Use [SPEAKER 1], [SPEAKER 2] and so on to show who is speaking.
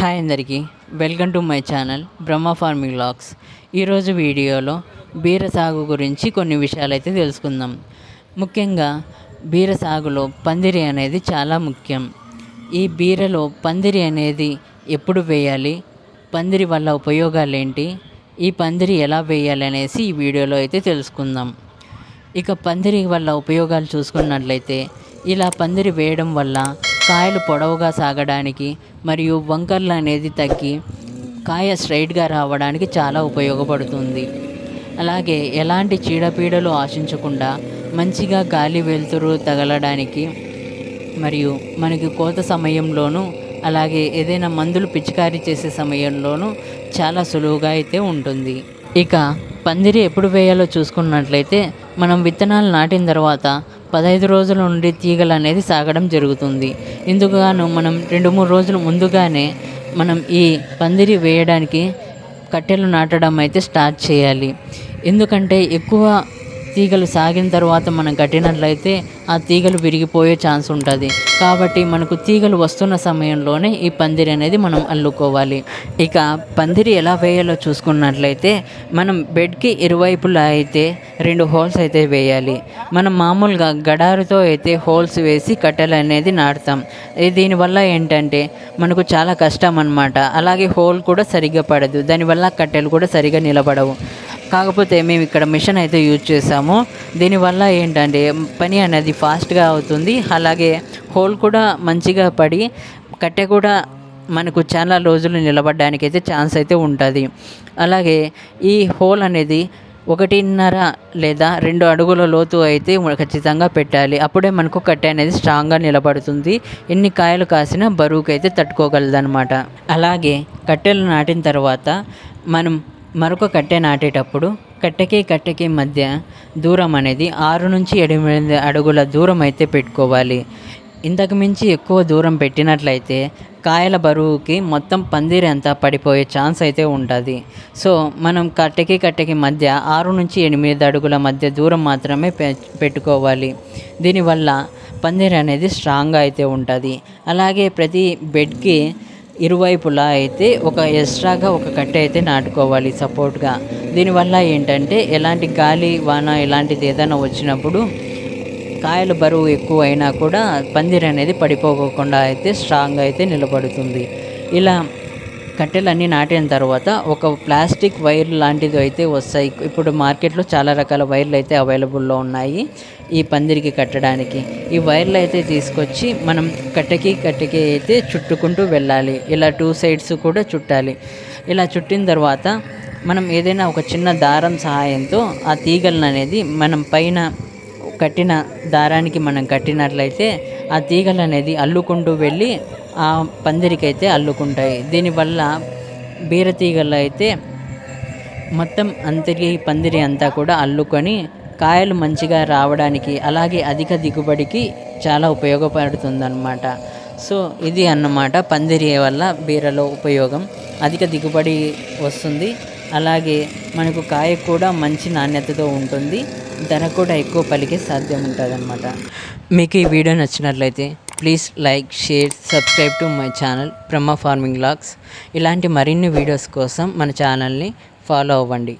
[SPEAKER 1] Hi అందరికీ. Welcome to my channel Brahma farming logs ఈరోజు వీడియోలో బీర సాగు గురించి కొన్ని విషయాలు అయితే తెలుసుకుందాం. ముఖ్యంగా బీర సాగులో పందిరి అనేది చాలా ముఖ్యం. ఈ బీరలో పందిరి అనేది ఎప్పుడు వేయాలి? పందిరి వల్ల ఉపయోగాలు ఏంటి? ఈ పందిరి ఎలా వేయాలి అనేసి ఈ వీడియోలో అయితే తెలుసుకుందాం. ఇక పందిరి వల్ల ఉపయోగాలు చూసుకున్నట్లయితే ఇలా పందిరి వేయడం వల్ల కాయలు పొడవుగా సాగడానికి మరియు వంకర్లు అనేది తగ్గి కాయ స్ట్రైట్గా రావడానికి చాలా ఉపయోగపడుతుంది. అలాగే ఎలాంటి చీడపీడలు ఆశించకుండా మంచిగా గాలి వెలుతురు తగలడానికి మరియు మనకి కోత సమయంలోనూ అలాగే ఏదైనా మందులు పిచికారీ చేసే సమయంలోనూ చాలా సులువుగా అయితే ఉంటుంది. ఇక పందిరి ఎప్పుడు వేయాలో చూసుకున్నట్లయితే మనం విత్తనాలు నాటిన తర్వాత పదహైదు రోజుల నుండి తీగలు అనేది సాగడం జరుగుతుంది. ఇందుకుగాను మనం రెండు మూడు రోజులు ముందుగానే మనం ఈ పందిరి వేయడానికి కట్టెలు నాటడం అయితే స్టార్ట్ చేయాలి. ఎందుకంటే ఎక్కువ తీగలు సాగిన తర్వాత మనం కట్టినట్లయితే ఆ తీగలు విరిగిపోయే ఛాన్స్ ఉంటుంది. కాబట్టి మనకు తీగలు వస్తున్న సమయంలోనే ఈ పందిరి అనేది మనం అల్లుకోవాలి. ఇక పందిరి ఎలా వేయాలో చూసుకున్నట్లయితే మనం బెడ్కి ఇరువైపులా అయితే రెండు హోల్స్ అయితే వేయాలి. మనం మామూలుగా గడారుతో అయితే హోల్స్ వేసి కట్టెలు అనేది నాటుతాం. దీనివల్ల ఏంటంటే మనకు చాలా కష్టం అనమాట అలాగే హోల్ కూడా సరిగ్గా పడదు. దానివల్ల కట్టెలు కూడా సరిగ్గా నిలబడవు. కాకపోతే మేము ఇక్కడ మిషన్ అయితే యూజ్ చేసాము దీనివల్ల ఏంటంటే పని అనేది ఫాస్ట్గా అవుతుంది. అలాగే హోల్ కూడా మంచిగా పడి కట్టె కూడా మనకు చాలా రోజులు నిలబడడానికి అయితే ఛాన్స్ అయితే ఉంటుంది. అలాగే ఈ హోల్ అనేది ఒకటిన్నర లేదా రెండు అడుగుల లోతు అయితే ఖచ్చితంగా పెట్టాలి. అప్పుడే మనకు కట్టె అనేది స్ట్రాంగ్గా నిలబడుతుంది. ఎన్ని కాయలు కాసినా బరువుకైతే తట్టుకోగలదనమాట అలాగే కట్టెలు నాటిన తర్వాత మనం మరొక కట్టె నాటేటప్పుడు కట్టెకి కట్టెకి మధ్య దూరం అనేది ఆరు నుంచి ఎనిమిది అడుగుల దూరం అయితే పెట్టుకోవాలి. ఇంతకు మించి ఎక్కువ దూరం పెట్టినట్లయితే కాయల బరువుకి మొత్తం పందిరి అంతా పడిపోయే ఛాన్స్ అయితే ఉంటుంది. సో మనం కట్టెకి కట్టెకి మధ్య ఆరు నుంచి ఎనిమిది అడుగుల మధ్య దూరం మాత్రమే పెట్టుకోవాలి. దీనివల్ల పందిరి అనేది స్ట్రాంగ్గా అయితే ఉంటుంది. అలాగే ప్రతి బెడ్కి ఇరువైపులా అయితే ఒక ఎక్స్ట్రాగా ఒక కట్టె అయితే నాటుకోవాలి సపోర్ట్గా. దీనివల్ల ఏంటంటే ఎలాంటి గాలి వాన ఇలాంటిది ఏదైనా వచ్చినప్పుడు కాయల బరువు ఎక్కువ అయినా కూడా పందిరి అనేది పడిపోకుండా అయితే స్ట్రాంగ్ అయితే నిలబడుతుంది. ఇలా కట్టెలన్నీ నాటిన తర్వాత ఒక ప్లాస్టిక్ వైర్ లాంటిది అయితే వస్తాయి. ఇప్పుడు మార్కెట్లో చాలా రకాల వైర్లు అయితే అవైలబుల్లో ఉన్నాయి ఈ పందిరికి కట్టడానికి. ఈ వైర్లు అయితే తీసుకొచ్చి మనం కట్టెకి కట్టెకి అయితే చుట్టుకుంటూ వెళ్ళాలి. ఇలా టూ సైడ్స్ కూడా చుట్టాలి. ఇలా చుట్టిన తర్వాత మనం ఏదైనా ఒక చిన్న దారం సహాయంతో ఆ తీగలను అనేది మనం పైన కట్టిన దారానికి మనం కట్టినట్లయితే ఆ తీగలు అనేది అల్లుకుంటూ వెళ్ళి ఆ పందిరికి అయితే అల్లుకుంటాయి. దీనివల్ల బీరతీగలు అయితే మొత్తం అంతరి పందిరి అంతా కూడా అల్లుకొని కాయలు మంచిగా రావడానికి అలాగే అధిక దిగుబడికి చాలా ఉపయోగపడుతుందన్నమాట. సో ఇది అన్నమాట పందిరి వల్ల బీరలో ఉపయోగం. అధిక దిగుబడి వస్తుంది. అలాగే మనకు కాయ కూడా మంచి నాణ్యతతో ఉంటుంది. ధర కూడా ఎక్కువ పలికే సాధ్యం ఉంటుంది అనమాట మీకు ఈ వీడియో నచ్చినట్లయితే please like share subscribe to my channel Brahma farming logs. ఇలాంటి మరిన్ని వీడియోస్ కోసం మన ఛానల్ని ఫాలో అవ్వండి.